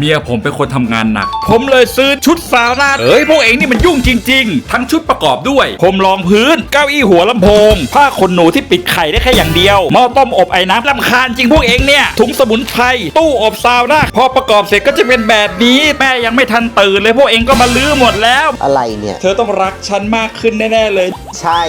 เมียผมเป็นคนทำงานหนัก ผมเลยซื้อชุดซาวน่าเอ้ยพวกเองนี่มันยุ่งจริง ๆ ทั้งชุดประกอบด้วยผมรองพื้น เก้าอี้หัวลำโพง ผ้าขนหนูที่ปิดไข่ได้แค่อย่างเดียว หม้อต้มอบไอ้น้ำลำคาญจริงพวกเองเนี่ย ถุงสมุนไพร ตู้อบซาวน่าพอประกอบเสร็จก็จะเป็นแบบนี้ แม่ยังไม่ทันตื่นเลยพวกเองก็มาลื้อหมดแล้ว อะไรเนี่ย เธอต้องรักฉันมากขึ้นแน่ๆเลย ใช่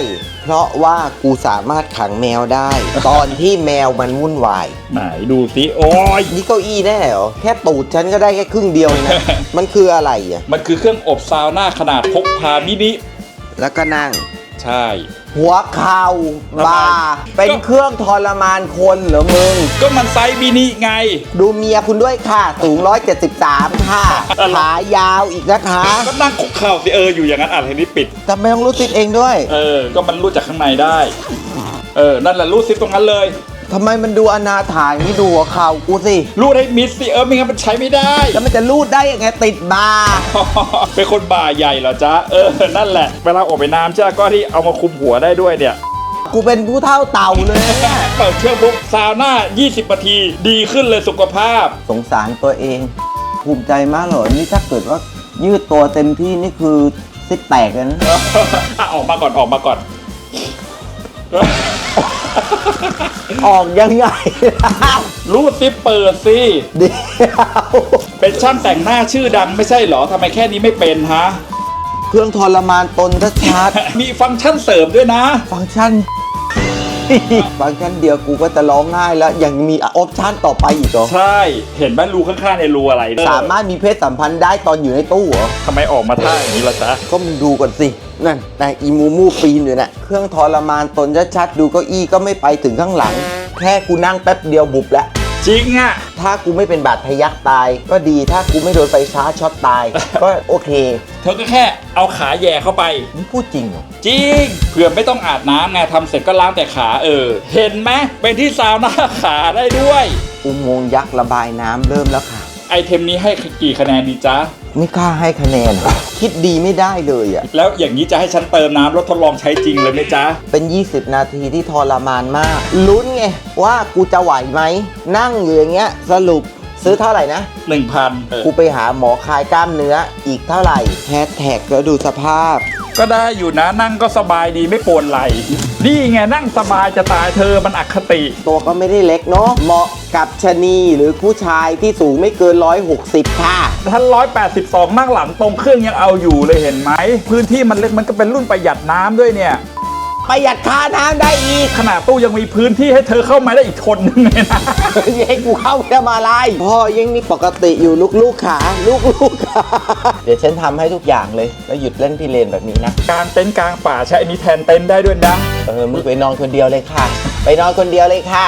เพราะว่ากูสามารถขังแมวได้ ตอนที่แมวมันวุ่นวาย ไหนดูสิโอ้ยนี่เก้าอี้แน่เหรอแค่ตูดฉันก็ได้แค่ครึ่งเดียวเองนะ มันคืออะไรอะ มันคือเครื่องอบซาวน่าขนาดพกพามินิ แล้วก็นั่ง ใช่ หัวเข่าทำไมบ่าเป็นเครื่องทรมานคนเหรอมึง ก็มันไซส์มินิไง ดูเมียคุณด้วยค่ะ สูง 173 ค่ะอะไรขายาวอีกนะคะ ก็นั่งคุกเข่าสิเอออยู่อย่างนั้นอะไรนี่ปิดทำไมต้องรู้ติดเองด้วย เออ ก็มันรูดจากข้างในได้ เออ นั่นแหละรูดซิปตรงนั้นเลย ทำไมมันดูอนาถาอย่างนี้ดูหัวเข่ากูสิรูดให้มิดสิเออไม่งั้นมันใช้ไม่ได้ แล้วมันจะรูดได้ยังไงติดบาร์เป็นคนบ่าใหญ่เหรอจ๊ะเออนั่นแหละเวลาออกไปน้ำใช่ไหมก็ที่เอามาคุมหัวได้ด้วยเนี่ย กูเป็นผู้เท่าเต่าเลยเปิดเครื่องปุ๊บซาวน่า 20นาที ดีขึ้นเลยสุขภาพ สงสารตัวเอง ภูมิใจมากเหรอนี่ถ้าเกิดว่ายืดตัวเต็มที่นี่คือซิปแตกเลยนะ อะออกมาก่อนออกมาก่อน ออกยังไงรูดซิปเปิดสิ เดี๋ยวเป็นช่างแต่งหน้าชื่อดังไม่ใช่เหรอทำไมแค่นี้ไม่เป็นฮะ เครื่องทรมานตนชัดมีฟังก์ชันเสริมด้วยนะ ๆฟังก์ชัน ฟังก์ชันเดียวกูก็จะร้องไห้แล้ว ยังมีออปชั่นต่อไปอีกเหรอ ใช่ เห็นไหมรูข้างๆในรูอะไรสามารถมีเพศสัมพันธ์ได้ตอนอยู่ในตู้เหรอ ทำไมออกมาท่าอย่างนี้ล่ะจ๊ะ ก็มึงดูก่อนสิ นั่นนายอีมูมูปีนอยู่น่ะ เครื่องทรมานตนชัดๆดูเก้าอี้ก็ไม่ไปถึงข้างหลัง แค่กูนั่งแป๊บเดียวบุบแล้ว จริงอะ ถ้ากูไม่เป็นบาดทะยักตาย ก็ดีถ้ากูไม่โดนไฟฟ้าช็อตตาย ก็โอเค เธอก็แค่เอาขาแย่เข้าไปมึงพูดจริงเหรอ จริงเผื่อไม่ต้องอาบน้ำไงทำเสร็จก็ล้างแต่ขาเออ เห็นไหมเป็นที่ซาวน่าขาได้ด้วย อุโมงค์ยักษ์ระบายน้ำเริ่มแล้วค่ะ ไอเทมนี้ให้กี่คะแนนดีจ๊ะ ไม่กล้าให้คะแนน คิดดีไม่ได้เลยอะ แล้วอย่างนี้จะให้ฉันเติมน้ำรถทดลองใช้จริงเลยไหมจ๊ะ เป็น 20 นาทีที่ทรมานมาก ลุ้นไง ว่ากูจะไหวไหม นั่งอยู่อย่างเงี้ย สรุปซื้อเท่าไหร่นะ1,000เออกูไปหาหมอคลายกล้ามเนื้ออีกเท่าไหร่แฮชแท็กแล้วดูสภาพ ก็ได้อยู่นะนั่งก็สบายดีไม่ปวดไหล่นี่ไงนั่งสบายจะตายเธอมันอคติ ตัวก็ไม่ได้เล็กเนาะเหมาะกับชะนีหรือผู้ชายที่สูงไม่เกิน 160 ค่ะ ท่าน182 นั่งหลังตรงเครื่องยังเอาอยู่เลยเห็นไหม พื้นที่มันเล็กมันก็เป็นรุ่นประหยัดน้ำด้วยเนี่ย ประหยัดค่าน้ำได้อีกขนาดตู้ยังมีพื้นที่ให้เธอเข้ามาได้อีกคนนึงเลยนะยังให้กูเข้าไปทำอะไรพ่อยังนี่ปกติอยู่ลูกๆขาลูกๆขาเดี๋ยวฉันทำให้ทุกอย่างเลย แล้วหยุดเล่นพี่เลนแบบนี้นะกลางเต็นท์กลางป่าใช้อันนี้แทนเต็นท์ได้ด้วยนะเออมึงไปนอนคนเดียวเลยค่ะ ไปนอนคนเดียวเลยค่ะ